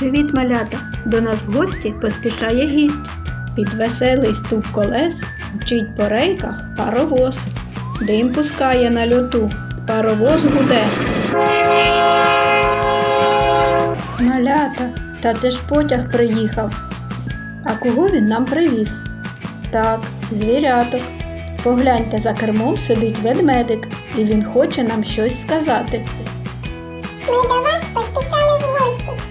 Привіт, малята! До нас в гості поспішає гість. Під веселий стук колес мчить по рейках паровоз. Дим пускає на льоту, паровоз гуде. Малята, та це ж потяг приїхав. А кого він нам привіз? Так, звіряток. Погляньте, за кермом сидить ведмедик, і він хоче нам щось сказати. Ми до вас поспішали в гості,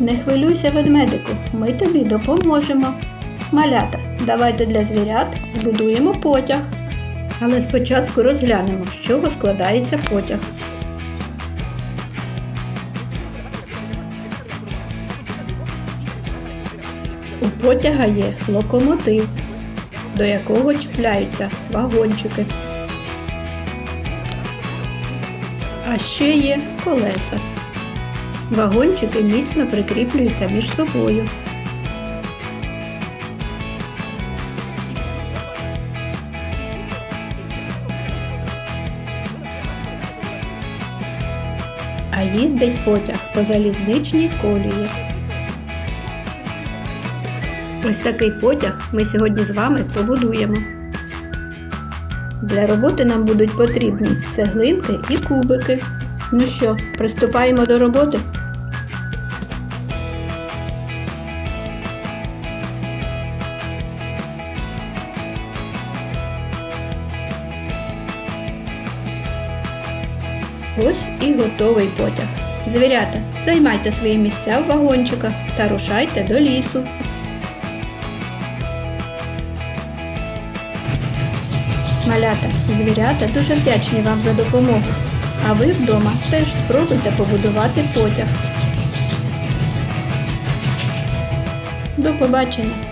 Не хвилюйся, ведмедику, ми тобі допоможемо. Малята, давайте для звірят збудуємо потяг. Але спочатку розглянемо, з чого складається потяг. У потяга є локомотив, до якого чіпляються вагончики. А ще є колеса. Вагончики міцно прикріплюються між собою. А їздить потяг по залізничній колії. Ось такий потяг ми сьогодні з вами побудуємо. Для роботи нам будуть потрібні цеглинки і кубики. Ну що, приступаємо до роботи? Ось і готовий потяг. Звірята, займайте свої місця в вагончиках та рушайте до лісу. Малята, звірята дуже вдячні вам за допомогу. А ви вдома теж спробуйте побудувати потяг. До побачення!